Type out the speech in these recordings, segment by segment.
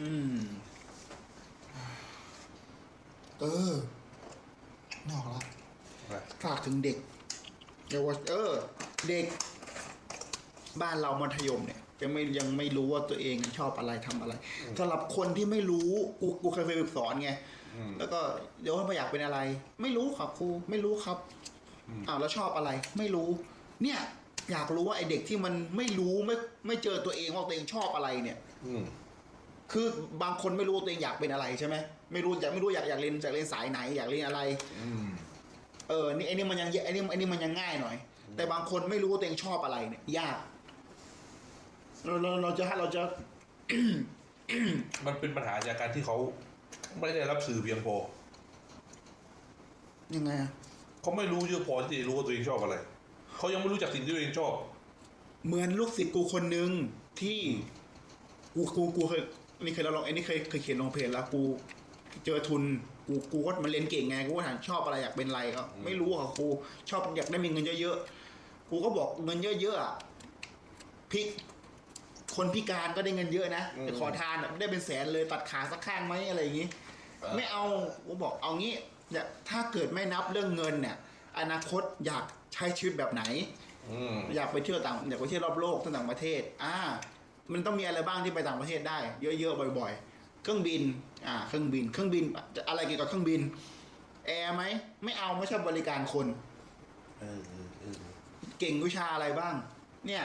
อืม เออไม่ออกละอะไรฝากถึงเด็กเยาวชนเออ เด็ก บ้านเรามัธยมเนี่ยยังไม่ยังไม่รู้ว่าตัวเองชอบอะไรทำอะไรสำหรับคนที่ไม่รู้กูกูเคยไปฝึกสอนไงอืมแล้วก็เดี๋ยวว่าอยากเป็นอะไร ไม่รู้ครับครูไม่รู้ครับอ้าวแล้วชอบอะไร ไม่รู้ เนี่ย อยากรู้ว่าไอเด็กที่มันไม่รู้ไม่ไม่เจอตัวเองว่าตัวเองชอบอะไรเนี่ย อืม คือบางคนไม่รู้ว่าตัวเองอยากเป็นอะไรใช่ไหมไม่รู้อยากไม่รู้อยากอยากเรียนอยากเรียนสายไหนอยากเรียนอะไรอืมเออนี่ไอ้นี่มันยังไอ้นี่ไอ้นี่มันยังง่ายหน่อย แต่บางคนไม่รู้ว่าตัวเองชอบอะไรเนี่ยยากเราเราเราจะเราจะ มันเป็นปัญหาจากการที่เขาไม่ได้รับสื่อเพียงพอยังไงอะเขาไม่รู้เยอะพอที่จะรู้ว่าตัวเองชอบอะไรเขายังไม่รู้จักสิ่งที่ตัวเองชอบ เหมือนลูกศิษย์กูคนหนึ่งที่กูกูกูเคย นี่เคยเราลองไอ้นี่เคยเคยเขียนลงเพจแล้วกู เจอทุนกูกูก็มันเรียนเก่งไงกูก็ถามชอบอะไรอยากเป็นอะไรก็ไม่รู้อะกูชอบอยากได้มีเงินเยอะๆกูก็บอกเงินเยอะๆอะพลิกคนพิการก็ได้เงินเยอะนะอืมแต่ขอทานอะได้เป็นแสนเลยตัดขาสักข้างไหมอะไรอย่างงี้เออไม่เอากูบอกเอางี้เนี่ยถ้าเกิดไม่นับเรื่องเงินเนี่ย อนาคตอยากใช้ชีวิตแบบไหนอืมอยากไปเที่ยวต่างอยากไปเที่ยวรอบโลกต่างประเทศ อ่า มันต้องมีอะไรบ้างที่ไปต่างประเทศได้ เยอะๆบ่อย ๆ เครื่องบินอ่าเครื่องบิน เครื่องบินอะไรเกี่ยวกับเครื่องบินแอร์ไหมไม่เอาไม่ชอบบริการคนเออเออเก่งวิชาอะไรบ้าง เนี่ย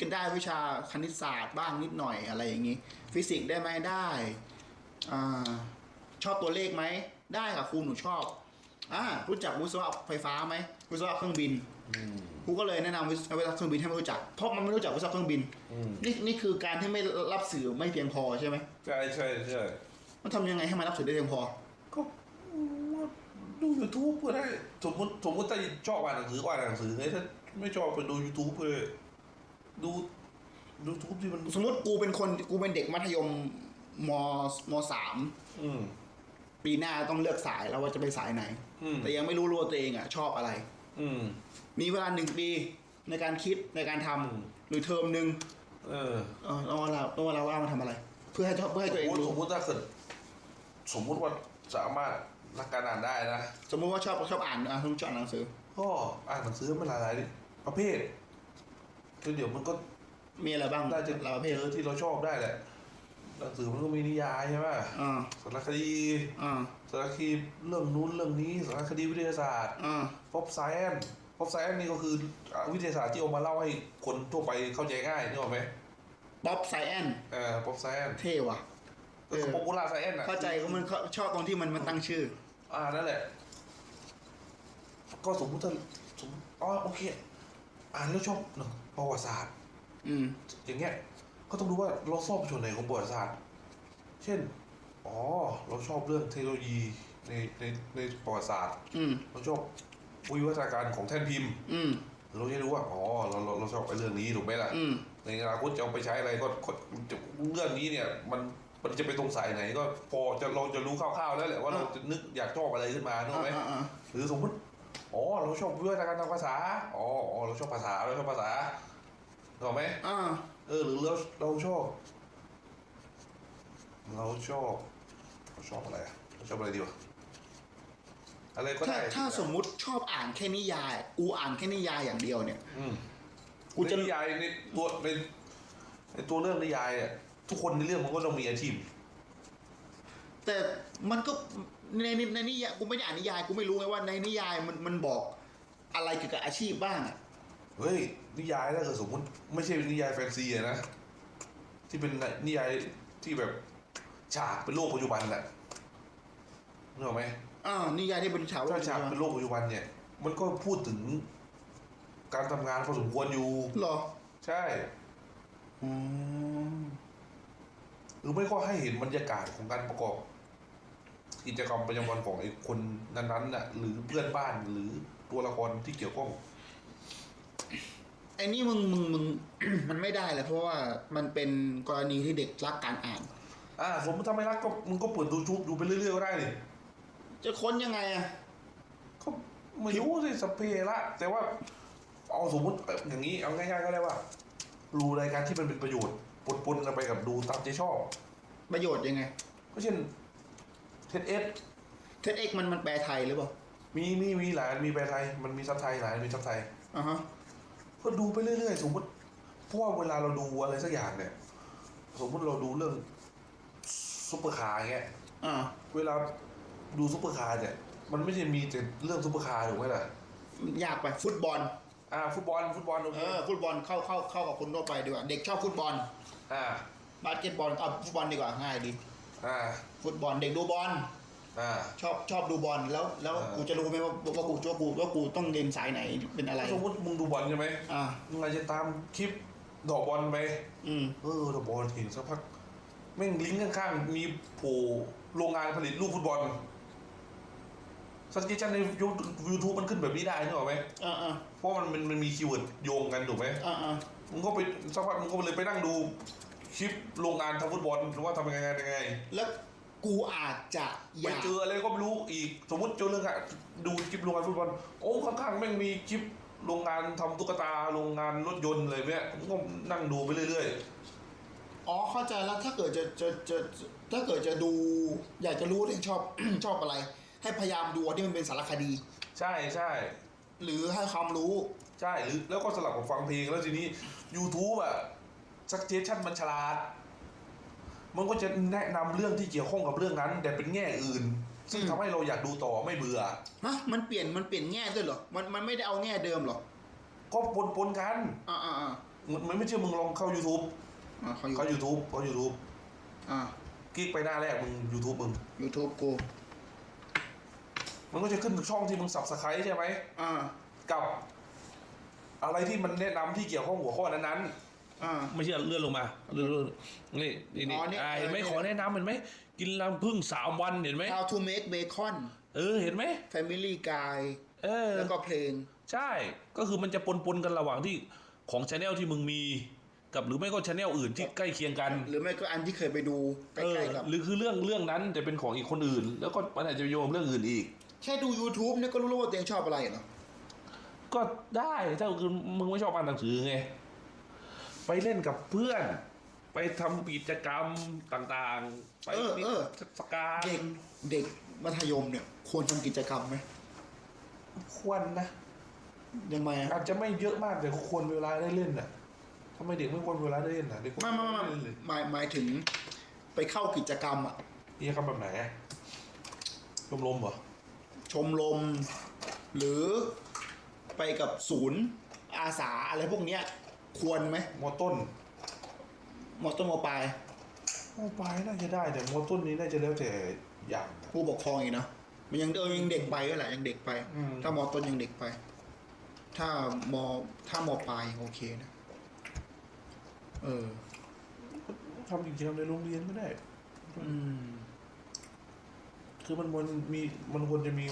ก็ได้วิชาคณิตศาสตร์บ้างนิดหน่อยอะไรอย่างนี้ ฟิสิกส์ได้ไหมได้อ่าชอบตัวเลขไหมได้ค่ะครูหนูชอบ อ่ารู้จักวิศวะไฟฟ้าไหมวิศวะเครื่องบินอืมครูก็เลยแนะนำวิศวะเครื่องบินให้ไม่รู้จัก เพราะมันไม่รู้จักวิศวะเครื่องบินอืมนี่นี่คือการที่ไม่รับสื่อไม่เพียงพอใช่ไหมใช่ใช่ใช่มันทำยังไงให้มันรับสื่อได้เพียงพอก็ดูยูทูบก็ได้สมมติสมมติถ้าชอบอ่านหนังสือก็อ่านหนังสือไงถ้าไม่ชอบไปดู YouTube เลย ดูดูทูบที่มันสมมติกูเป็นคนกูเป็นเด็กมัธยมมมสามอืมปีหน้าต้องเลือกสายแล้วว่าจะไปสายไหน อืม แต่ยังไม่รู้รู้ว่าตัวเองอะ ชอบอะไร อืม มีเวลาหนึ่งปีในการคิดในการทำอืมหรือเทอมหนึ่งเออเออเอาเวลาเอาเวลาว่างมาทำอะไร เพื่อให้เพื่อให้ตัวเองสมมติรู้สมมติถ้าเกิดสมมติว่าสามารถรักการอ่านได้นะ สมมติว่าชอบชอบอ่านอะชอบอ่านหนังสือ ก็อ่านหนังสือมันหลายๆประเภทคือเดี๋ยวมันก็มีอะไรบ้างน่าจะหลายประเภทเจอที่เราชอบได้แหละ หนังสือมันก็มีนิยายใช่ไหมอ่าสารคดีอ่าสารคดีเรื่องนู้นเรื่องนี้สารคดีวิทยาศาสตร์อ่าฟอบไซแอนฟอบไซแอนนี่ก็คืออ่าวิทยาศาสตร์ที่เอามาเล่าให้คนทั่วไปเข้าใจง่ายนึกออกไหมบ๊อบไซแอนเออฟอบไซแอนเท่ว่ะก็คือเออป๊อปปูล่าไซแอนอะเข้าใจก็มันชอบตรงที่มันมันตั้งชื่อ อ่านั่นแหละ ก็สมมติถ้าสมมติอ๋อโอเค อ่านแล้วชอบหนังประวัติศาสตร์ อืมอย่างเงี้ย ก็ต้องดูว่าเราชอบส่วนไหนของประวัติศาสตร์ เช่น อ๋อ เราชอบเรื่องเทคโนโลยีในในในประวัติศาสตร์อืมเราชอบวิวัฒนาการของแท่นพิมพ์ อืม เราจะรู้ว่า อ๋อ เราเราเราชอบไอ้เรื่องนี้ถูกไหมล่ะ อืม ในอนาคตจะเอาไปใช้อะไรก็ก็เรื่องนี้เนี่ย มันมันจะไปตรงสายไหน ก็พอจะเราจะรู้คร่าวๆแล้วแหละว่าเราจะนึกอยากชอบอะไรขึ้นมาถูกไหมอ่าอ่าอ่า หรือสมมติ อ๋อ เราชอบวิวัฒนาการทางภาษา อ๋ออ๋อเราชอบภาษาเราชอบภาษาถูกไหม อ่า เออหรือเราเราชอบเราชอบเราชอบอะไรอะเราชอบอะไรดีวะอะไรก็ถ้าได้ถ้าสมมุติชอบอ่านแค่นิยาย กูอ่านแค่นิยายอย่างเดียวเนี่ย อืมกูจะในนิยายในตัวในในตัวเรื่องนิยายเนี่ยทุกคนในเรื่องมันก็ต้องมีอาชีพ แต่มันก็ในในในนิยายกูไม่ได้อ่านนิยายกูไม่รู้ไงว่าในนิยายมันมันบอกอะไรเกี่ยวกับอาชีพบ้างอะ เฮ้ยนิยายถ้าเกิดสมมติไม่ใช่นิยายแฟนซีอะนะที่เป็นนิยายที่แบบฉากเป็นโลกปัจจุบันแหละนึกออกไหมอ่านิยายที่เป็นฉากถ้าฉากเป็นโลกปัจจุบันเนี่ย มันก็พูดถึงการทำงานพอสมควรอยู่เหรอ ใช่อืมหรือไม่ก็ให้เห็นบรรยากาศของการประกอบ กิจกรรมประจำวันของไอ้คนนั้นๆน่ะ หรือเพื่อนบ้านหรือตัวละครที่เกี่ยวข้อง ไอ้นี่มึงมึงมึง มันไม่ได้เลยเพราะว่ามันเป็นกรณีที่เด็กรักการอ่าน อ่าสมมติถ้าไม่รักก็มึงก็เปิดดูทูบดูไปเรื่อยๆก็ได้นี่จะค้นยังไงอะก็ไม่รู้สิสพเพละ แต่ว่าเอาสมมติอย่างนี้เอาง่ายๆก็ได้ว่าดูรายการที่มันเป็นประโยชน์ปนๆกันไปกับดูตามใจชอบ ประโยชน์ยังไง ก็เช่นเทสเอสเทสเอ็กมันมันแปลไทยหรือเปล่ามีมีมีหลายมีแปลไทย มันมีซับไทยหลายมีซับไทยอ่าฮะ ก็ดูไปเรื่อยๆ สมมติเพราะว่าเวลาเราดูอะไรสักอย่างเนี่ย สมมติเราดูเรื่องซุปเปอร์คาร์เงี้ยอ่าเวลาดูซุปเปอร์คาร์เนี่ย มันไม่ใช่มีแต่เรื่องซุปเปอร์คาร์ถูกไหมล่ะยากไปฟุตบอลอ่าฟุตบอลฟุตบอลโอเอเคอฟุตบอลเข้าเข้าเข้ากับคนทั่วไปดีกว่าเด็กชอบฟุตบอลอ่าบาสเกตบอลเอาฟุตบอลดีกว่าง่ายดีอ่าฟุตบอลเด็กดูบอล อ่า ชอบชอบดูบอลแล้วแล้วเออ กูจะรู้ไหมว่าว่ากูว่ากูว่ากูต้องเรียนสายไหนเป็นอะไรสมมติมึงดูบอลใช่ไหมอ่ามึงอาจจะตามคลิปดอกบอลไป อืมเออดอกบอลเห็นสักพักแม่งลิงก์ข้างๆ มีโผล่โรงงานผลิตลูกฟุตบอลสังเกตในยูทูบมันขึ้นแบบนี้ได้นึกออกไหมอ่าอ่าเพราะมันมันมันมีคีย์เวิร์ดโยงกันถูกไหมอ่าอ่ามึงก็ไปสักพักมึงก็เลยไปนั่งดูคลิปโรงงานทำฟุตบอลหรือว่าทำยังไงยังไง แล้ว กูอาจจะอไปยากเจออะไรก็ไม่รู้อีก สมมติเจอเรื่องอะดูคลิปโรงงานฟุตบอลโอ้ข้างๆแม่งมีคลิปโรงงานทำตุ๊กตาโรงงานรถยนต์อะไรเนี้ยมึงก็นั่งดูไปเรื่อยอ๋อเข้าใจแล้วถ้าเกิดจะจะจะจะถ้าเกิดจะดู อยากจะรู้ที่ชอบ ชอบอะไร ให้พยายามดูอันที่มันเป็นสารคดี ๆ ใช่ใช่หรือให้ความรู้ ใช่หรือแล้วก็สลับกับฟังเพลงแล้วทีนี้ YouTube อะ suggestion มันฉลาด มันก็จะแนะนำเรื่องที่เกี่ยวข้องกับเรื่องนั้น แต่เป็นแง่อื่น ซึ่งอืมทำให้เราอยากดูต่อไม่เบื่อ ฮะมันเปลี่ยนมันเปลี่ยนแง่ด้วยเหรอ มันมันไม่ได้เอาแง่เดิมเหรอก็ปนปนๆกันอ่าอ่าอ่ามันมันไม่เชื่อมึงลองเข้า YouTube อ่าเขาอยู่เข้า YouTube เข้า YouTube อ่า คลิกไปหน้าแรกมึง YouTube มึง YouTube กูมันก็จะขึ้นช่องที่มึง subscribe ใช่ไหม อ่า กับอะไรที่มันแนะนำที่เกี่ยวข้องหัวข้อนั้น อ่าๆไม่เชื่อเลื่อนลงมาเลื่อนๆนี่นี่นี่อ๋อนี่อ่าเห็นไหมเออขอแนะนำเห็นไหมกินรังพึ่งสามวันเห็นไหม How to make bacon เออเห็นไหม Family Guy เออ แล้วก็เพลง ใช่ ก็คือมันจะปนปนๆกันระหว่างที่ของชาแนลที่มึงมี กับหรือไม่ก็ชาแนลอื่นที่ใกล้เคียงกันหรือไม่ก็อันที่เคยไปดูใกเออล้ๆกับ หรือคือเรื่องเรื่องนั้นแต่เป็นของอีกคนอื่น แล้วก็มันอาจจะโยงเรื่องอื่นอีก แค่ดู YouTube เนี่ยก็รู้แล้วว่าตัวเองชอบอะไรเหรอ ก็ได้ถ้าคือมึงไม่ชอบอ่านหนังสือไง ไปเล่นกับเพื่อน ไปทำกิจกรรมต่างๆ ไปเออเออสกาเด็กเด็กมัธยมเนี่ย ควรทำกิจกรรมไหมควรนะ ยังไงอะอาจจะไม่เยอะมากแต่ควรเวลาได้เล่นน่ะทำไมเด็กไม่ควรเวลาได้เล่นน่ะเด็กควรไม่ไม่ไม่เล่นเลยหมายหมายถึงไปเข้ากิจกรรมอะกิจกรรมแบบไหนอะชมรมเหรอชมรม หรือไปกับศูนย์อาสาอะไรพวกเนี้ย ควรไหมมอต้นมอต้นมอปลายมอปลายน่าจะได้แต่มอต้นนี้น่าจะแล้วแต่อย่างผู้ปกครองอีกเนอะมันยังเออยังเด็กไปก็แหละยังเด็กไปอืมถ้ามอต้นยังเด็กไป ถ้ามอถ้ามอปลายยังโอเคนะ เออทำกิจกรรมในโรงเรียนก็ได้ อืม คือมันมันมีมันควรจะมี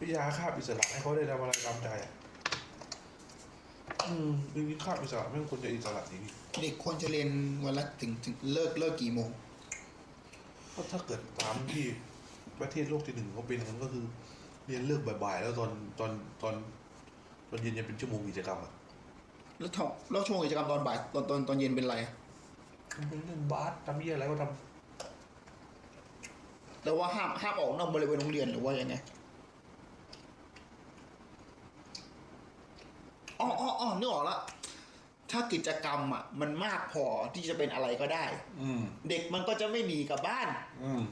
วิทยาคาบอิสระให้เขาได้ทำอะไรตามใจอะ อืมจริงๆคาบอิสระไม่งควรจะอิสระจริงเด็กควรจะเรียนวันละถึงถึงเลิกเลิกกี่โมงๆเพราะถ้าเกิดตามที่ประเทศโลกที่หนึ่งเขาเป็นกันก็คือ เรียนเลิกบ่ายๆ แล้วตอนตอนตอนตอนเย็นจะเป็นชั่วโมงกิจกรรมอะแล้วทอแล้วช่วงกิจกรรมตอนบ่ายตอนตอนตอนเย็นเป็นไรอะเป็นเล่นบาสทำเยี่ยอะไรก็ทแต่ว่าห้ามห้ามออกนอกบริเวณโรงเรียนหรือว่ายังไง อ๋ออ๋ออ๋อนึกออกละถ้ากิจกรรมอะ มันมากพอที่จะเป็นอะไรก็ได้ำอืม เด็กมันก็จะไม่หนีกลับบ้าน อืม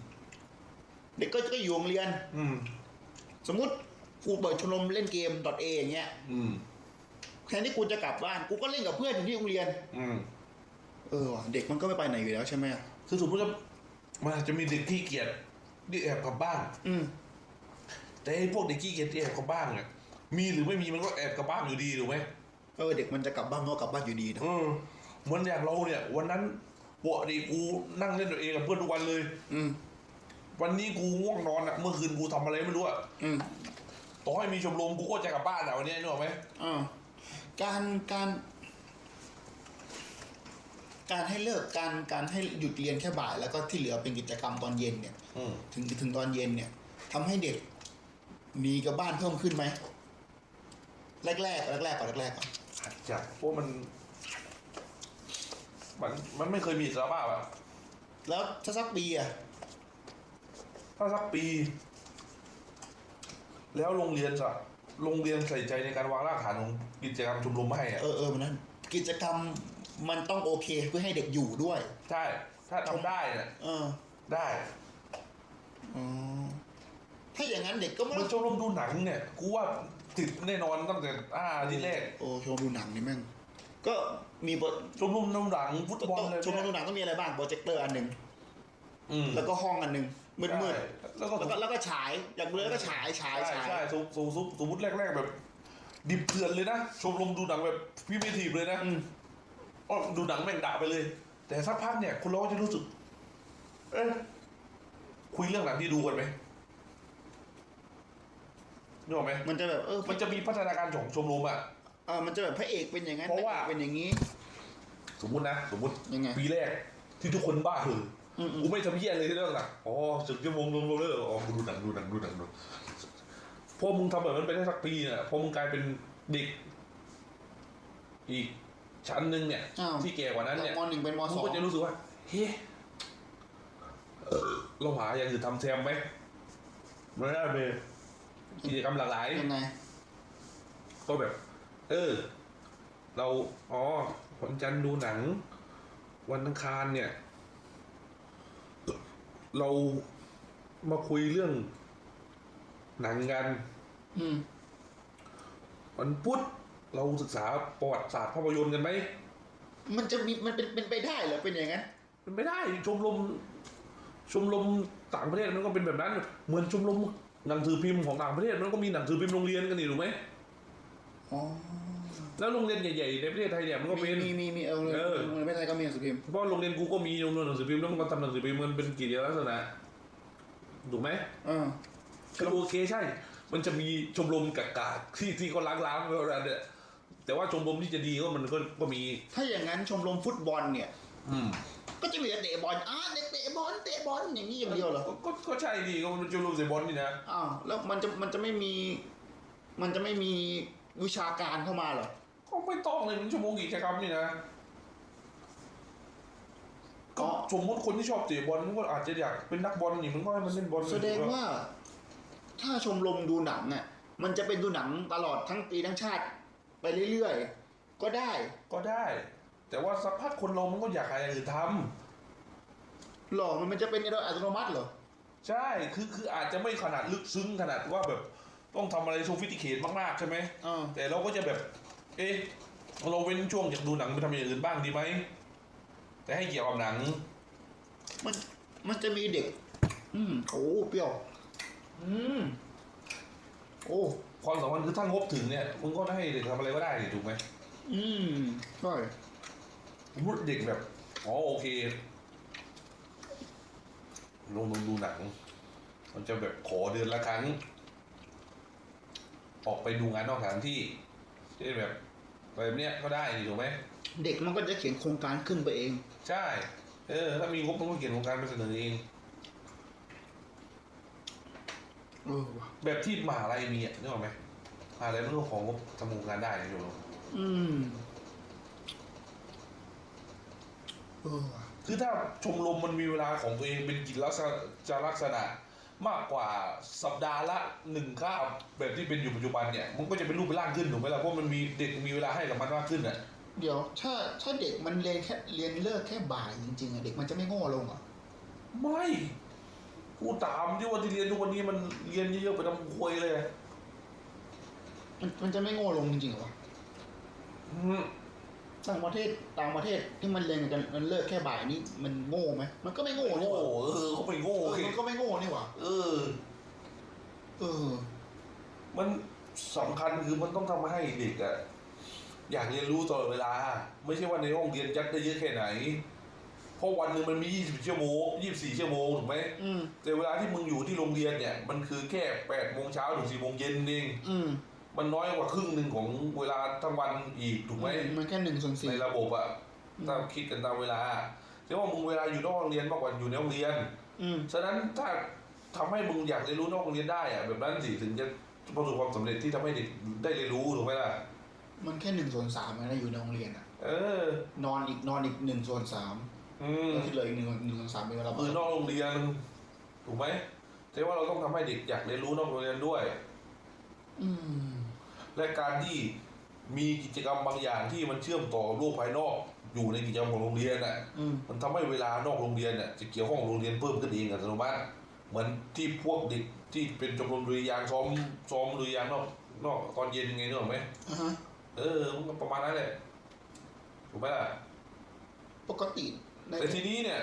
เด็กก็จะอยู่โรงเรียน อืม สมมุติกูเปิดชมรมเล่นเกม .a อย่างเงี้ยอืม แทนที่กูจะกลับบ้านกูก็เล่นกับเพื่อนอยู่ที่โรงเรียน อืม เออว่ะเด็กมันก็ไม่ไปไหนอยู่แล้วใช่ไหมอะคือสมมติว่ามันอาจจะมีเด็กขี้เกียจที่แอบกลับบ้าน อืม แต่ไอ้พวกเด็กขี้เกียจที่แอบกลับบ้านเนี่ย มีหรือไม่มีมันก็แอบกลับบ้านอยู่ดีถูกไหมเออเด็กมันจะกลับบ้านมันก็กลับบ้านอยู่ดีนะเออเหมือนอย่างเราเนี่ย วันนั้นปกติกูนั่งเล่นตัวเองกับเพื่อนทุกวันเลย อืมวันนี้กูง่วงนอนอะเมื่อคืนกูทำอะไรไม่รู้อะอืมต่อให้มีชมรมกูก็จะกลับบ้านอะวันนี้นึกออกไหมอ่าการการ การให้เลิกการการให้หยุดเรียนแค่บ่าย แล้วก็ที่เหลือเป็นกิจกรรมตอนเย็นเนี่ยอืมถึงถึงตอนเย็นเนี่ยทำให้เด็กหนีกลับบ้านเพิ่มขึ้นไหม แรกแรกๆแรกๆก่อนแรกๆก่อนอาจจะเพราะมันมัน มันไม่เคยมีอิสระภาพอะแล้วถ้าสักปีอะถ้าสักปี แล้วโรงเรียนจะโรงเรียนใส่ใจในการวางรากฐานของกิจกรรมชมรมให้อะเออเออมันนั้นกิจกรรมมันต้องโอเคเพื่อให้เด็กอยู่ด้วย ใช่ ถ้าทำได้เนี่ยเออได้อ๋อถ้าอย่างนั้นเด็กก็ไม่ มัต้นองชมรมดูหนังเนี่ยกูว่า ติดแน่นอนตั้งแต่อ่าที่แรกโอ้ชมรมดูหนังนี่แม่ง ก็มีบทชมรมดูหนังฟุตบอลเลยชมรมดูหนังต้องมีอะไรบ้างโปรเจคเตอร์อันหนึ่งอืม แล้วก็ห้องอันหนึ่งมืดมืดใช่แล้วก็ แล้วก็แล้วก็ฉายอยากดูแล้วก็ฉายฉายใช่ฉายใช่สมสมสมสมมติแรก ๆ แบบ ดิบเถื่อนเลยนะชมรมดูหนังแบบพิเมทีฟเลยนะอืมอ๋อดูหนังแม่งด่าไปเลย แต่สักพักเนี่ยคุณเราก็จะรู้สึก เอ๊ะคุยเรื่องหนังที่ดูกันไหม นึกออกไหมมันจะแบบเออมันจะมีพัฒนาการของชมรมอะเออมันจะแบบพระเอกเป็นอย่างนั้นเพราะว่านงอกเป็นอย่างนี้ สมมุตินะ สมมุติยังไง ปีแรกที่ทุกคนบ้าเหออืมอืมกูไม่ทำเหี้ยเลยที่เรื่องหนังอ๋อสึกชั่วโมงรวมๆเลยอ๋อกูดูหนังดูหนังดูหนังดูพอมึงทำแบบนั้นไปได้สักปีเนี่ยพอมึงกลายเป็นเด็ก อีกชั้นหนึ่งเนี่ย อ้าว ที่แก่กว่านั้นเนี่ยมหนึ่งเป็นมมึสงองก็จะรู้สึกว่า เฮ้เอ่อเราหาอย่างอื่นทำแซมไหมมันน่าเป็น กิจกรรมหลากหลาย ยังไง ก็แบบ เออ เราอ๋อวันจันทร์ดูหนัง วันอังคารเนี่ย เรามาคุยเรื่องหนังกัน อืม วันพุธเราศึกษาประวัติศาสตร์ภาพยนตร์กันไหมมันจะมีมันเป็นเป็นไปได้เหรอเป็นอย่างนั้นมันไม่ได้ชมรมชมรมต่างประเทศมันก็เป็นแบบนั้น เหมือนชมรม หนังสือพิมพ์ของต่างประเทศมันก็มีหนังสือพิมพ์โรงเรียนกันนี่ถูกไหมอ๋อแล้วโรงเรียนใหญ่ๆในประเทศไทยเนี่ยมันก็เป็น มีมีมีเออเออไม่ไทยก็มีหนังสือพิมพ์เพราะโรงเรียนกูก็มีโรงเรียนหนังสือพิมพ์แล้วมันก็ทำหนังสือพิมพ์มันเป็นกิจลักษณะถูกไหมเออคือโอเคใช่ มันจะมีชมรมกากาที่ที่เขาล้างๆแล้วเนี่ยแต่ว่าชมรมที่จะดีก็มันก็ก็มี ถ้าอย่างนั้นชมรมฟุตบอลเนี่ย อืม ก็จะเหลือเตะบอลอ่าเด็กเตะบอลเตะบอลอย่างนี้อย่างเดียวเหรอ ก็ก็ก็ใช่ดีก็มันเป็นชมรมเตะบอลนี่นะอ้าวแล้วมันจะมันจะไม่มี มันจะไม่มีวิชาการเข้ามาเหรอก็ไม่ต้องเลยมันชั่วโมงกิจกรรมนี่นะก็สมมติคนที่ชอบเตะบอลมันก็อาจจะอยากเป็นนักบอลนี่มันก็ให้มันเล่นบอลแสดงว่า ถ้าชมรมดูหนังอะมันจะเป็นดูหนังตลอดทั้งปีทั้งชาติ ไปเรื่อยๆ ก็ได้ก็ได้ แต่ว่าสักพักคนเรามันก็อยากหาอย่างอื่นทหรอมันมันจะเป็นโดยอัตโนมัติเหรอำใช่คือคืออาจจะไม่ขนาดลึกซึ้งขนาดว่าแบบต้องทำอะไรโซฟิสติเคทมากๆใช่ไหมอ่า แต่เราก็จะแบบ เอ๊ะเราเว้นช่วงจากดูหนังไปทำอย่างอื่นบ้างดีไหมแต่ให้เกี่ยวกับหนัง มันมันจะมีเด็ก อืมโอ้เปรี้ยว อืมโอ้ความสำคัญคือถ้างบถึงเนี่ยมึงก็ให้เด็กทำอะไรก็ได้นี่ถูกไหมอืมใช่ สมมติเด็กแบบ อ๋อโอเคลงลงดูหนัง มันจะแบบขอเดือนละครั้ง ออกไปดูงานนอกสถานที่เช่นแบบแบบเนี้ยก็ได้นี่ถูกไหมเด็กมันก็จะเขียนโครงการขึ้นไปเอง ใช่ เออ ถ้ามีงบมันก็เขียนโครงการไปเสนอเองเออว่ะแบบที่มหาลัยมีอะนึกออกไหมมหาลัยมันก็ของงบทำโครงการได้นะโยมอืมเออว่ะ คือถ้าชมรมมันมีเวลาของตัวเองเป็นกิจลักษณะจะลักษณะมากกว่าสัปดาห์ละหนึ่งคาบแบบที่เป็นอยู่ปัจจุบันเนี่ยมันก็จะเป็นรูปเป็นร่างขึ้นถูกไหมล่ะเพราะมันมีเด็กมีเวลาให้กับมันมากขึ้นอะเดี๋ยวถ้าถ้าเด็กมันเรียนแค่เรียนเลิกแค่บ่ายจริงๆอะเด็กมันจะไม่โง่ลงเหรอไม่กูตามที่วันที่เรียนทุกวันนี้มันเรียนเยอะๆไปทำควยเลย มันมันจะไม่โง่ลงจริงๆเหรอวะอืม ต่างประเทศต่างประเทศที่มันเรียนกันมันเลิกแค่บ่ายนี่มันโง่ไหมมันก็ไม่โง่นี่โง่หว่าเออเขาไม่โง่เออเฮ้ยมันก็ไม่โง่นี่หว่าเออ เออ มันสำคัญคือมันต้องทำให้เด็กอะอยากเรียนรู้ตลอดเวลา ไม่ใช่ว่าในห้องเรียนยัดได้เยอะแค่ไหนเพราะวันหนึ่งมันมี 20 ชั่วโมง 24 ชั่วโมงถูกไหมอืมแต่เวลาที่มึงอยู่ที่โรงเรียนเนี่ย มันคือแค่8โมงเช้าถึง4โมงเย็นเอง อืม มันน้อยกว่าครึ่งหนึ่งของเวลาทั้งวันอีกถูกไหมมันแค่หนึ่งส่วนสี่ในระบบอะถ้าคิดกันตามเวลาแต่ว่ามึงเวลาอยู่นอกโรงเรียนมากกว่าอยู่ในโรงเรียนอืมฉะนั้นถ้าทำให้มึงอยากเรียนรู้นอกโรงเรียนได้อะแบบนั้นสิถึงจะประสบความสำเร็จที่ทำให้เด็กได้เรียนรู้ถูกไหมล่ะมันแค่หนึ่งส่วนสามนะอยู่ในโรงเรียนอะเออ นอนอีกนอนอีกหนึ่งส่วนสามอืมแล้วที่เหลืออีกหนึ่งหนึ่งสองสามเป็นเวลาคือนอกโรงเรียนถูกไหมแต่ว่าเราต้องทำให้เด็กอยากเรียนรู้นอกโรงเรียนด้วย อืม และการที่มีกิจกรรมบางอย่างที่มันเชื่อมต่อกับโลกภายนอก อยู่ในกิจกรรมของโรงเรียนน่ะอืม มันทำให้เวลานอกโรงเรียนเนี่ยจะเกี่ยวข้องกับโรงเรียนเพิ่มขึ้นเองอัตโนมัติเหมือนที่พวกเด็กที่เป็นชมรมดุริยางค์ซ้อมซ้อมดุริยางค์นอกนอกตอนเย็นไงนึกออกไหมอ่าฮะเออมันก็ประมาณนั้นแหละถูกไหมล่ะ ปกติในแต่ทีนี้เนี่ย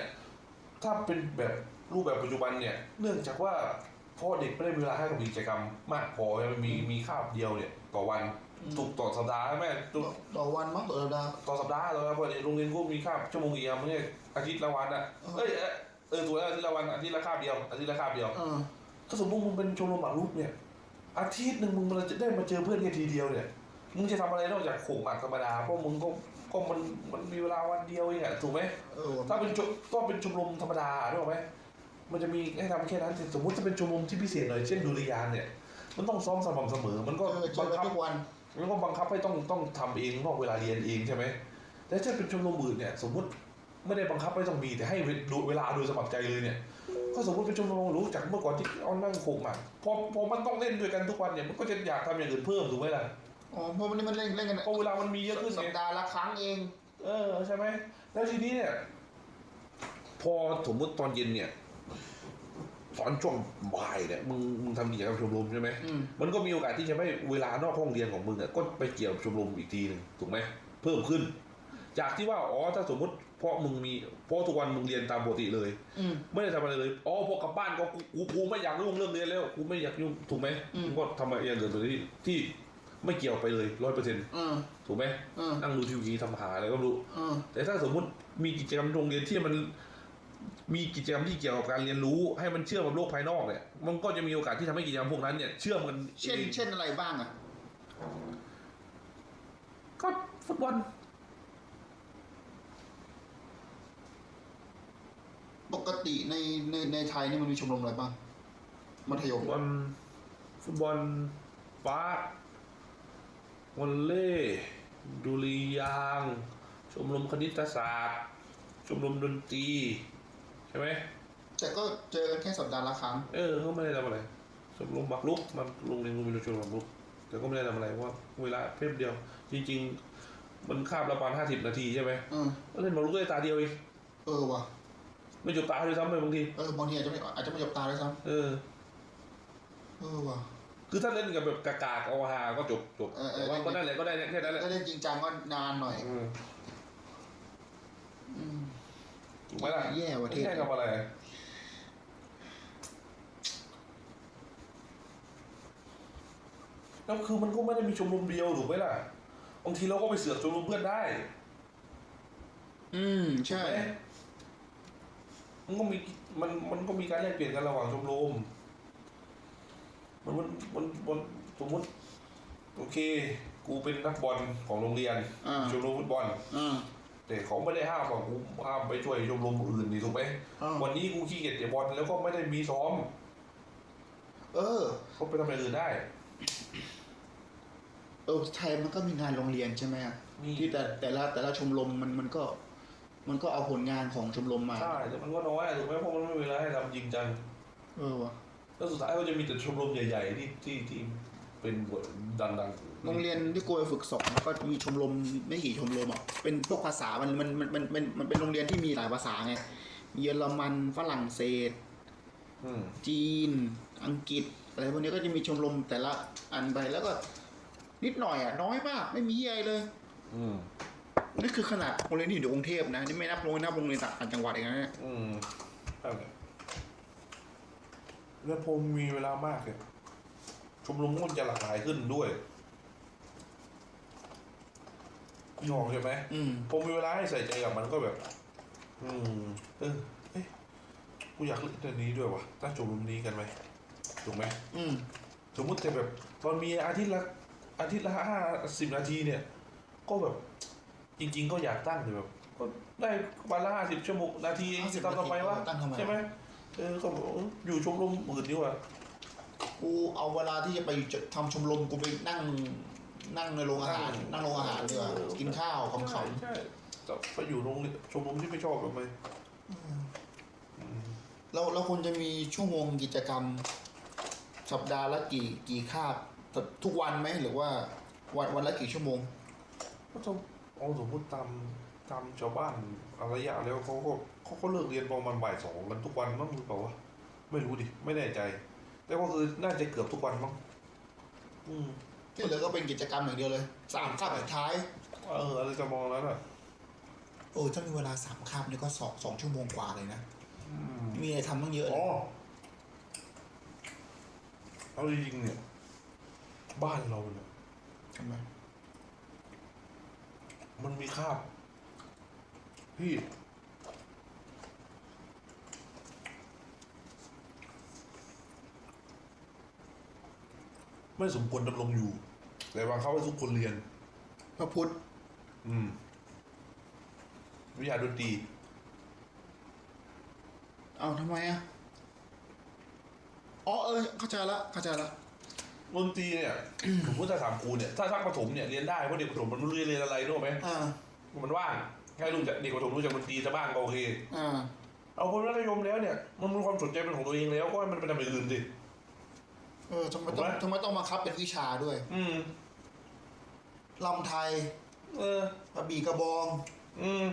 ถ้าเป็นแบบรูปแบบปัจจุบันเนี่ย เนื่องจากว่า พ่อเด็กไม่ได้มีเวลาให้กับกิจกรรมมากพอมันมีมีคาบเดียวเนี่ยต่อวันถูกต่อสัปดาห์ใช่ไหมถูกต่อวันมั้งต่อสัปดาห์ต่อสัปดาห์แล้วครับเพราะโรงเรียนกูมีคาบชั่วโมงเดียวไม่ใช่อาทิตย์ละวันอะอ๋อเอ้ยเอ้ยเออถูกแล้วอาทิตย์ละวันอาทิตย์ละคาบเดียวอาทิตย์ละคาบเดียวเออถ้าสมมติมึงเป็นชมรมหมากรุกเนี่ย อาทิตย์หนึ่งมึงมันจะได้มาเจอเพื่อนแค่ทีเดียวเนี่ยมึงจะทำอะไรนอกจากโขกหมากธรรมดาเพราะมึงก็ก็มันมันมีเวลาวันเดียวเองอะถูกไหมเออถ้าเป็นชมก็เป็นชมรมธรรมดาถูกไหม มันจะมีให้ทำแค่นั้นแต่สมมติจะเป็นชมรมที่พิเศษหน่อยเช่นดุริยางค์เนี่ย มันต้องซ้อมสม่ำเสมอ มันก็เออเจบัองกันคับทุกวันมันก็บังคับให้ต้องต้องทำเองนอกเวลาเรียนเองใช่ไหมแต่ถ้าเป็นชมรมอื่นเนี่ย สมมติไม่ได้บังคับไม่ต้องมีแต่ให้ดูเวลาโดยสมัครใจเลยเนี่ยก็สมมติเป็นชมรมรู้จักเมื่อก่อนที่เอานั่งโขกหมากพอพอมันต้องเล่นด้วยกันทุกวันเนี่ยมันก็จะอยากทำอย่างอื่นเพิ่มถูกไหมล่ะอ๋อเพราะวันนี้มันเล่นเล่นกันเพราะเวลามันมีเยอะขึ้นสัไงปดาห์ละครั้งเอง เออใช่ไหมแล้วทีนี้เนี่ย พอสมมติตอนเย็นเนี่ย ตอนช่วงบ่ายเนี่ยมึงมึงทำกิจกรรมชมรมใช่ไหมอืม มันก็มีโอกาสที่จะไม่เวลานอกห้องเรียนของมึงอะก็ไปเกี่ยวกับชมรมอีกทีหนึ่งถูกไหมเพิ่มขึ้น จากที่ว่าอ๋อถ้าสมมติเพราะมึงมีเพราะทุกวันมึงเรียนตามปกติเลย อืม ไม่ได้ทำอะไรเลย อ๋อพอกลับบ้านก็กูกูกูไม่อยากยุ่งเรื่องเรียนแล้ว กูไม่อยากยุ่งถูกไหมอืมมึงก็ทำอะไรอย่างอื่นเลยที่ที่ไม่เกี่ยวไปเลยร้อยเปอร์เซ็นต์เออ ถูกไหมเออ นั่งดูทีวีทำหาอะไรก็ไม่รู้ เออ แต่ถ้าสมมุติมีกิจกรรมโรงเรียนที่มัน มีกิจกรรมที่เกี่ยวกับการเรียนรู้ให้มันเชื่อมกับโลกภายนอกเนี่ย มันก็จะมีโอกาสที่ทำให้กิจกรรมพวกนั้นเนี่ยเชื่อมกันเช่นองเช่นอะไรบ้างอะ ก็ฟุตบอลปกติในในในไทยนี่มันมีชมรมอะไรบ้าง มัธยฟุมตบอลฟุตบอลบาสวอลเล่ดุริยางค์ชมรมคณิตศาสตร์ ชมรมดนตรีใช่ไหมแต่ก็เจอกันแค่สัปดาห์ละครั้ง เออเขาไม่ได้ทำอะไรชมรมบักลุกมันโรงเรียนกูมีชมรมบักลุกแต่ก็ไม่ได้ทำอะไรเพราะว่าเวลาเพียบเดียว จริง ๆ มันคาบละประมาณห้าสิบนาทีใช่ไหมเออก็เล่นบักลุกได้ตาเดียวเองเออว่ะไม่จบตาเลยซ้ำไปบางทีเออบางทีอาจจะไม่อาจจะไม่จบตาด้วยซ้เออำเออว่ะคือถ้าเล่นกับแบบกากๆเอาฮาก็จบจบเออเออแต่ว่าก็นั่นแหละก็ได้แค่นั้นแหละถ้าเล่นจริงจังก็นานหน่อย อืมอืม ถูกไหมล่ะแย่ว่ะเทศไม่ใช่ทำอะไร แล้วคือมันก็ไม่ได้มีชมรมเดียวถูกไหมล่ะ บางทีเราก็ไปเสือกชมรมเพื่อนได้อืม ใช่ถูกไหมมันก็มีมันมันก็มีการแลกเปลี่ยนกันระหว่างชมรม มันมันมันมันสมมติโอเค กูเป็นนักบอลของโรงเรียนอ่า ชมรมฟุตบอล อ่า แต่เขาไม่ได้ห้ามว่ากูห้ามไปช่วยชมรมอื่นนี่ถูกไหมอ่า วันนี้กูขี้เกียจเตะบอลแล้วก็ไม่ได้มีซ้อมเออเขาไปทำอะไรอื่นได้ เออไทยมันก็มีงานโรงเรียนใช่ไหมอะมี ที่แต่แต่ละแต่ละชมรมมันมันก็ มันก็เอาผลงานของชมรมมา ใช่แต่มันก็น้อยอะถูกไหมเพราะมันไม่มีเวลาให้ทำจริงจัง เออว่ะแล้วสุดท้ายก็จะมีแต่ชมรมใหญ่ ๆ ที่ที่ที่ เป็นบทดังๆ โรงเรียนที่กูไปฝึกสอนก็มีชมรมไม่กี่ชมรมอะเป็นพวกภาษามันมันมันมันมันมันเป็นโรงเรียนที่มีหลายภาษาไงเยอรมันฝรั่งเศสอืมจีน อังกฤษอะไรพวกนี้ก็จะมีชมรมแต่ละอันไปแล้วก็ นิดหน่อยอะน้อยมาก ไม่มีอะไรเลย อืมนี่คือขนาดโรงเรียนที่อยู่ในกรุงเทพนะนี่ไม่นับโรงเรียนนับโรงเรียนต่างจังหวัดเองนะเนี่ยอืมแล้วผมมีเวลามากเนี่ย ชมรมมันจะหลากหลายขึ้นด้วยยอมใช่ไหมอืม ผมมีเวลาให้ใส่ใจกับมันก็แบบ อืม เออเอ้ยกูอยากเล่นเรื่องนี้ด้วยวะตั้งชมรมนี้กันไหมถูกไหมอืม สมมุติแต่แบบตอนมีอาทิตย์ละอาทิตย์ละห้าสิบนาทีเนี่ย ก็แบบ จริง ๆ ก็อยากตั้งแต่แบบ ก็ได้วันละห้าสิบชั่วโมงนาทีเอง50จะทำทำไมวะตั้งทำไม ใช่ไหมเออก็บอกเอออยู่ชมรมอื่นดีกว่า กูเอาเวลาที่จะไปจะทำชมรมกูไปนั่งนั่งในโรงอาหาร นั่งโรงอาหารดีกว่ากินข้าวขำใช่ใช่ๆจะไปอยู่โรงเรียนชมรมที่ไม่ชอบทำไมอืมเราเราควรจะมีชั่วโมงกิจกรรม สัปดาห์ละกี่กี่คาบทุกวันไหมหรือว่าวันวันละกี่ชั่วโมง ก็ต้องเอาสมมติตามตามชาวบ้านอารยะแล้วเขาก็เขาก็เลิกเรียนประมาณบ่ายสองกันทุกวันมั้งหรือเปล่าวะไม่รู้ดิไม่แน่ใจ แต่ว่าคือน่าจะเกือบทุกวันมั้งอืมที่เหลือก็เป็นกิจกรรมอย่างเดียวเลยสามคาบสุดท้าย เอออะไรจะมองแล้วน่ะโอ้ถ้ามีเวลาสามคาบนี่ก็สองสองชั่วโมงกว่าเลยนะอืมมีอะไรทำตั้งเยอะเลอ๋อยเอาจริงๆเนี่ย บ้านเราเนี่ยทำไมมันมีคาบพี่ ไม่สมควรดำรงอยู่แต่บางเขาให้ทุกคนเรียน พระพุทธ อืม วิชาดนตรีเอาทำไมอะ อ๋อเออเข้าใจละเข้าใจละ ดนตรีเนี่ย ผมพูดถ้าถามครูเนี่ย ถ้าช่างประถมเนี่ยเรียนได้เพราะเด็กประถมมันไม่รู้จะเรียนอะไรรู้ไหมอ่า มันว่างแค่รู้จักเด็กประถมรู้จักดนตรีจะบ้างก็โอเค อ่า เอาคนมัธยมแล้วเนี่ย มันมีความสนใจเป็นของตัวเองแล้วก็ให้มันไปทำอย่างอื่นสิเออทำไมต้องถูกไหมทำไมต้องมาคับเป็นวิชาด้วยอืม ลำไทยเออ กระบี่กระบอง อืม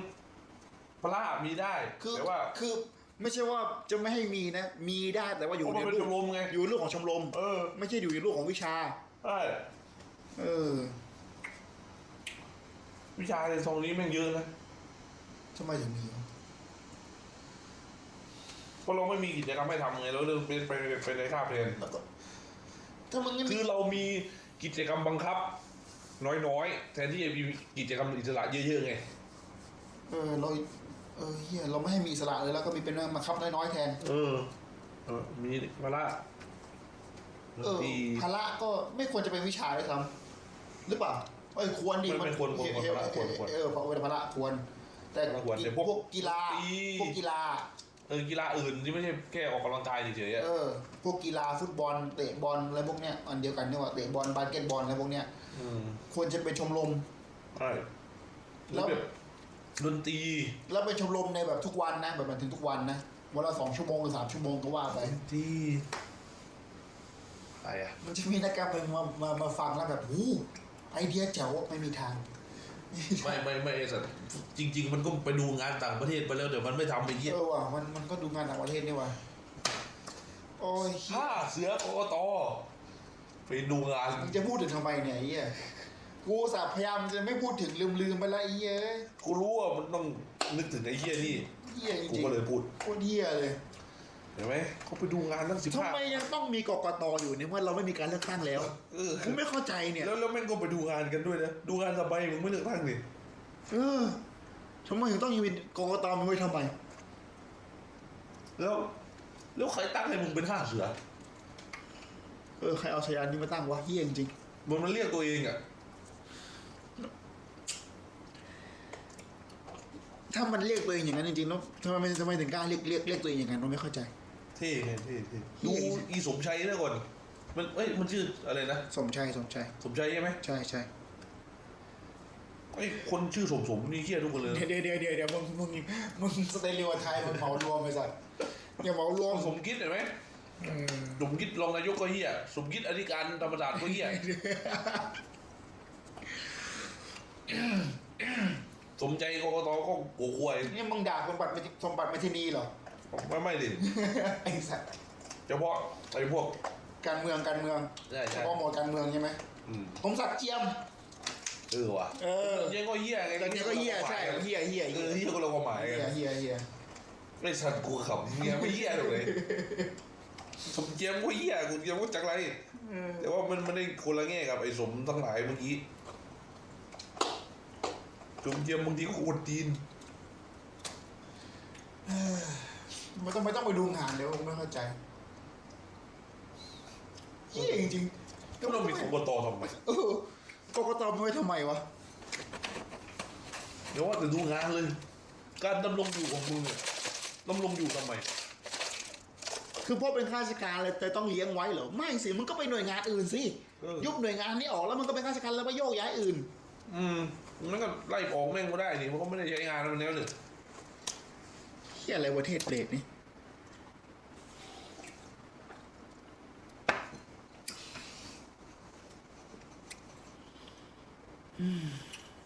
พระมีได้คือแต่ว่าคือไม่ใช่ว่าจะไม่ให้มีนะ มีได้แต่ว่าอยู่เพราะในมันเป็นรูชปมรมไง อยู่ในรูปของชมรมเออไม่ใช่อยู่ในรูปของวิชา ใช่เออวิชาในทรงนี้แม่งเยอะนะทำไมถึงมีวะเพราะเราไม่มีกิจกรรมให้ทำไงเราเริ่มเป็นไปไปในคาบเรียนแล้วก็ ถ้ามึงยังคือเรามีกิจกรรมบังคับ น้อยๆ แทนที่จะมีกิจกรรมอิสระเยอะๆไง เออเราเออเฮียเราไม่ให้มีอิสระเลยแล้วก็มีเป็นมาคับน้อยๆแทน เออ เออ มีพระดเอนอตรีพละก็ไม่ควรจะเป็นวิชาด้วยซ้ำหรือเปล่าเอ้ยควรดิไม่ไม่ควรควรควรเออพละควรควรเออเพราะเป็นพละควร แต่พละควรแต่พพวกวกกีฬาดนตรีพวกกีฬา เออกีฬาอื่นที่ไม่ใช่แค่ออกกำลังกายเฉยๆอะเออ พวกกีฬาฟุตบอลเตะบอลอะไรพวกเนี้ยอันเดียวกันนี่หว่าเตะบอลบาสเกตบอลอะไรพวกเนี้ยอืมควรจะเป็นชมรม ใช่แล้แล้วว แบบดนตรีแล้วเป็นชมรมในแบบทุกวันนะแบบมันถึงทุกวันนะวันละสองชั่วโมงหรือสามชั่วโมงก็ว่าไปดนตรีอะไรอะมันจะมีนักการเมืองมามามาฟังแล้วแบบหูไอเดียเจ๋วไม่มีทาง ไม่ไม่ไม่ไอ้สัตว์จริง ๆ มันก็ไปดูงานต่างประเทศไปแล้วเดี๋ยวมันไม่ทำไปเยี่ยเออว่ะมันมันก็ดูงานต่างประเทศนี่ว่ะโอ้ยถ้าเสือกกตไปดูงานมึงจะพูดถึงทำไมเนี่ยไอ้เหี้ยกูอุตสาห์พยายามจะไม่พูดถึงลืมลืมๆไปละไอ้เหี้ยกูรู้ว่ามันต้องนึกถึงไอ้เหี้ยนี่เหี้ยจกูริงก็เลยพูดๆโคตรเหี้ยเลย เห็นไหมเขาไปดูงานตั้งสิบทำห้าไมยังต้องมีกกตอยู่ในเมื่อเราไม่มีการเลือกตั้งแล้วเออกูไม่เข้าใจเนี่ยแล้วแล้วแม่งก็ไปดูงานกันด้วยนะดูงานสบายมึงไม่เลือกตั้งนี่เออทำไมถึงต้องมีกกตมีไว้ทำไมแล้ว แล้วใครตั้งให้มึงเป็นห้าเสือเออใครเอาชายานนี้มาตั้งวะเหี้ยจริงมันมันเรียกตัวเองอะๆถ้ามันเรียกตัวเองอย่างนั้นจริงๆแล้วทำไมมันทำไมถึงกล้าเรียกเรียกเรียกตัวเองอย่างนั้นเราไม่เข้าใจ เท่ไงเท่เท่เท่ดูอีสมชัยนะก่อน มันเอ้ยมันชื่ออะไรนะสมชัยสมชัยสมชัยใช่ไหมใช่ใช่ไอ้คนชื่อสมสมนี่เฮี้ยทุกคนเลยนะเดี๋ยวเดี๋ยวเดี๋ยวเดี๋ยวมึงมึงมึงสเตอริโอไทยมึงเหมารวมไปสัตว์อย่าเหมารวมสมคิดเห็นไหมเออสมคิดรองนายกก็เฮี้ยสมคิดอธิการธรรมศาสตร์ก็เฮี้ยสมใจกกตก็โกควยนี่มึงด่าสมบัติไม่สมบัติไม่ที่นี่เหรอ ไม่ไม่ดิ ไอ้สัตว์เฉพาะไอ้พวก การเมืองการเมืองใช่เฉใช่พาะหมวดการเมืองใช่ไหมอืมผมศักดิ์เจียม เออว่ะเออยังก็เฮี้ยไงแต่เนี้ยก็เฮียใช่เฮียเฮียเอเฮีอยเฮี้ยก็เราความหมายเฮีกัยนเฮียเฮียไม่สัตว์กูขำเฮี้ยไม่เฮี้ยเลยสมเจียมก็เฮี้ยกูเจียมก็จักไร เออแต่ว่ามันไม่ได้คนละแง่กับไอ้สมทั้งหลายเมื่อกี้สมเจียมบางทีก็ควรตีน ไม่ต้องไม่ต้องไปดูงานเดี๋ยวผมไม่เข้าใจเฮียจริงๆก็เรามีกกตทำไมเออกกตมีไว้ทำไมวะเดี๋ยวว่าแต่ดูงานเลย การดำรงอยู่ของมึงเนี่ยดำรงอยู่ทำไม คือเพราะเป็นข้าราชการเลยแต่ต้องเลี้ยงไว้เหรอไม่สิมันก็ไปหน่วยงานอื่นสิเออ ยุบหน่วยงานนี้ออกแล้วมันก็เป็นข้าราชการแล้วไปโยกย้ายอื่น อืมมันก็ไล่ออกแม่งก็ได้นี่มันก็ไม่ได้ใช้งานมันแล้วนี่ เฮียอะไรวะเทศเบรกนี่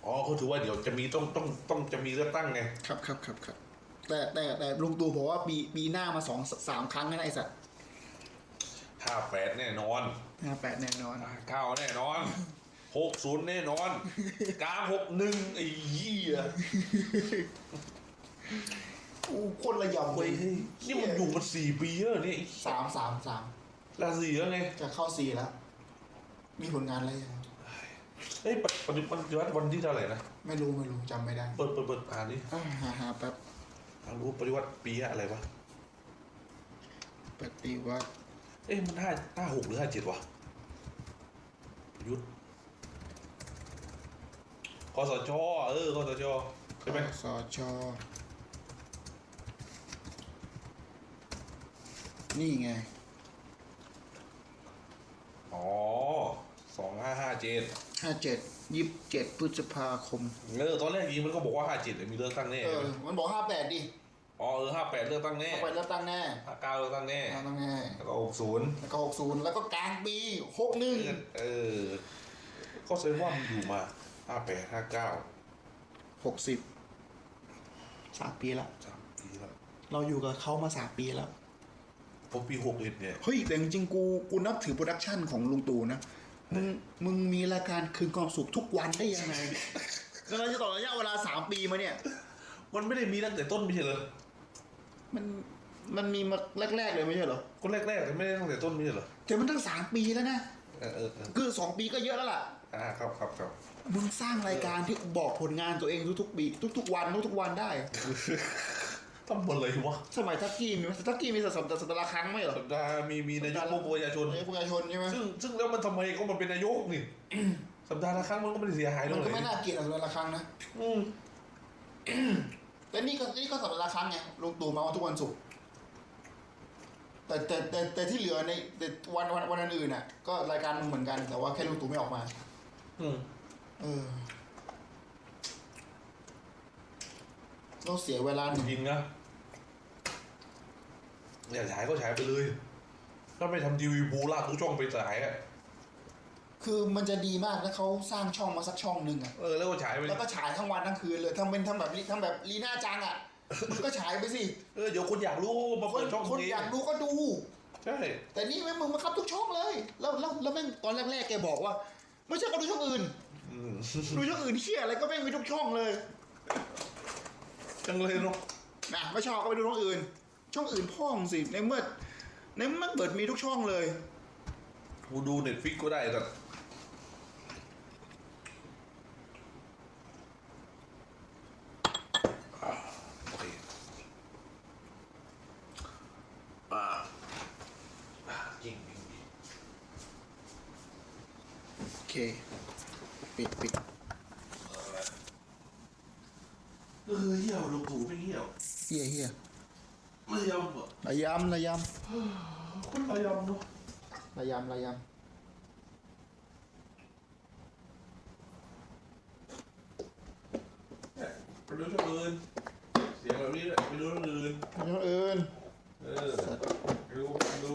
อ๋อเขาถือว่าเดี๋ยวจะมีต้องต้องต้องจะมีเลือกตั้งไง ครับครับครับครับแต่แต่แต่ลุงตู่บอกว่าปีปีหน้ามาสองสามครั้งนะไอ้สัตว์ห้าแปดแน่นอนห้าแปดแน่นอนเก้าแน่นอนหกศูนย์แน่นอนกลางหกหนึ่งไอ้เหี้ยอู้คนละยำเฮ้ยนี่มันอยู่มาสี่ปีแล้วเนี่ยสามสามสามราศีแล้วไงจะเข้าสี่แล้ว มีผลงานอะไรยังเฮ้ยปฏิบัติวัติวันที่เท่าไหร่นะ ไม่รู้ไม่รู้จำไม่ได้ เปิดเปิดเปิดอ่านดิอ่าหาหาแป๊บอยากรู้ปฏิวัติปีอะไรวะปฏิวัติเอ้ยมันห้าห้าหกหรือห้าเจ็ดวะประยุทธคอสชเออคอสชใช่ไหมสช นี่ไง อ๋อสองห้าห้าเจ็ดห้าเจ็ดยี่สิบเจ็ดพฤษภาคม เออตอนแรกยิงมันก็บอกว่าห้าเจ็ดมีเลือกตั้งแน่เออ มันบอกห้าแปดดิอ๋อเออห้าแปดเลือกตั้งแน่เอาไปแล้วตั้งแน่ห้าเก้าเลือกตั้งแน่เอาตั้งแน่แล้วก็หกศูนย์แล้วก็หกศูนย์แล้วก็กลางปีหกหนึ่งเออ ก็แสดงว่ามันอยู่มาห้าแปดห้าเก้าหกสิบสามปีแล้วสามปีแล้วเราอยู่กับเขามาสามปีแล้ว ผมปีหกเอ็ดเนี่ย เฮ้ยแต่จริงๆกูกูนับถือโปรดักชันของลุงตู่นะมึงมึงมีรายการคืนความสุขทุกวันได้ยังไงก็เราจะต่อระยะเวลาสามปีมาเนี่ย มันไม่ได้มีตั้งแต่ต้นไม่ใช่เหรอมันมันมีมาแรกๆเลยไม่ใช่เหรอคนแรกๆแต่ไม่ได้ตั้งแต่ต้นไม่ใช่เหรอแต่มันตั้งสามปีแล้วนะเออเออเออคือสองปีก็เยอะแล้วล่ะ อ่าครับครับครับมึงสร้างรายการที่บอกผลงานตัวเองทุกๆปีทุกๆวันทุกๆวันได้ ทำหมดเลยวะสมัยทักกี้มีไหมทักกี้มีสัปดาห์สัปดาห์ละครั้งไหมเหรอสัปดาห์มีมีนายกพวกประชาชนในประชาชนใช่ไหมซึ่งซึ่งแล้วมันทำไมก็มันเป็นนายกนี่สัปดาห์ละครั้งมันก็ไม่ได้เสียหายตรมังนไหก็ไม่นน่าเกลียดสัปดาห์ละครั้งนะอืมแต่นี่ก็นี่ก็สัปดาห์ละครั้งไงลุงตู่มาวันทุกวันศุกร์แต่แต่แต่แต่ที่เหลือในแต่วันวันวันอื่นๆน่ะ ก็รายการมึงเหมือนกัน แต่ว่าแค่ลุงตู่ไม่ออกมา อืมเออ ต้องเสียเวลาหนึ่งจริงนะอยากฉายก็ฉายไปเลย ถ้าไม่ทำทีวีบูลากทุกช่องไปฉายอะคือมันจะดีมากถ้าเขาสร้างช่องมาสักช่องหนึ่งอะเออแล้วก็ฉายไป แล้วก็ฉายทั้งวันทั้งคืนเลยทำเป็นทำแบบทำแบบลีน่าจังอะมันก็ฉายไปสิเออเดี๋ยวคนอยากรู้มาคเปินดช่องคนนี้อยากดูก็ดู ใช่ แต่นี่แม่งมึงมาคับทุกช่องเลย แล้วแล้วแล้วแม่งตอนแรกๆแกบอกว่า ไม่ใช่เขาดูช่องอื่น อืม ดูช่องอื่นเชี่ยอะไรก็แม่งมีทุกช่องเลย จังเลยเนาะนะไม่ชอบก็ไปดูช่องอื่น ช่องอื่นพ่องสิในเมื่อในเมื่อมันเปิดมีทุกช่องเลยกูดูเน็ตฟิกก็ได้แต่อะโอเคอ่าอ่าจริงจริงจริงโอเค ปิดปิด เออเหี้ยวลุงตู่ไม่เหี้ยว เฮียเฮียไม่ยอมเหรอระยำระยคนไม่ยอมเนาะำระยำระยเนี่ยไปดูช่องอื่นเสียงแบบนี้แหละไปดูช่องอื่นำช่องอื่นเออดูดู